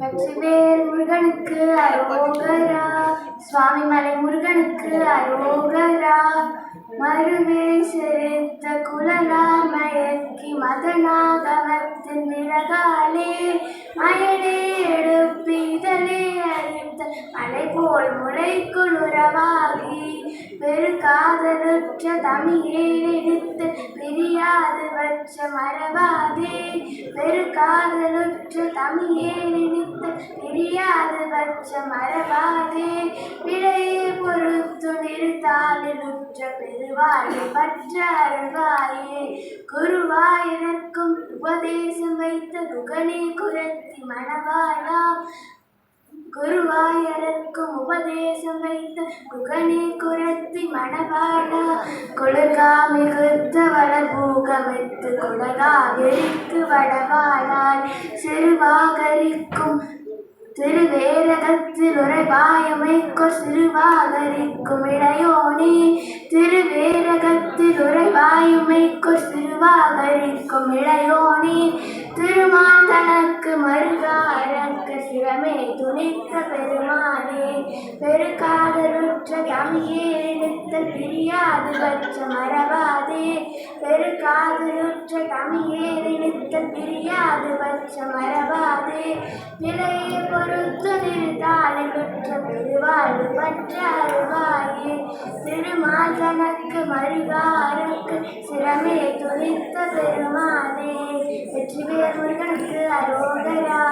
வெற்றிவேல் முருகனுக்கு அரோகரா. சுவாமி மலை முருகனுக்கு அரோகரா. மருமே சிரித்த குலலா மயக்கி மதனாகவத்தின் விலகாலே மயலே எடுப்பிதலே அறிந்த மலை போல் முளைக்குளுரவாகி பெருக்காதலுற்ற பெருகாதலுற்ற தமிழே எடுத்து பிரியாது வச்ச மறவாதே பெருக்காதலுற்ற தமிழே தெரியாது பிரியாது மரபாதே விடையை விடையே பொறுத்து நிறுத்தாலிலுற்ற பெருவாழ் பற்ற அருள்வாயே. குருவாய் உபதேசம் வைத்த குகனே குரத்தி மணவாளா. குருவாயருக்கும் உபதேசம் வைத்த குகனே குரத்தி மணவாளா. குலகா மிகுத்த வளபூகமித்து குடகா வெறித்து வடவாளாய். சிறுவாகரிக்கும் திருவேரகத்தில் உரைவாயமைக்கொர் சிறுவாகரிக்கும் இளையோனே திருவேரகத்தில் உரைவாயுமைக்கொர் சிறுவாகரிக்கும் இளையோனே திருமாந்தனக்கு மருகாரக்கு சிரமே துணித்த பெருமானே பெருக்காதருற்ற கமியே எடுத்த பிரியாது வச்ச மறவாதே பெருக்காதருற்ற கமியே எடுத்த பிரியாது மர மறவாதே நிலையை பொறுத்து நிறுத்தாளுற்ற பெருவாழ்வு பற்ற அருவாயே திருமால் தனக்கு மருகாரக்கு சிரமே துணித்த பெருமானே வெற்றிவேல் முருகனுக்கு அரோகரா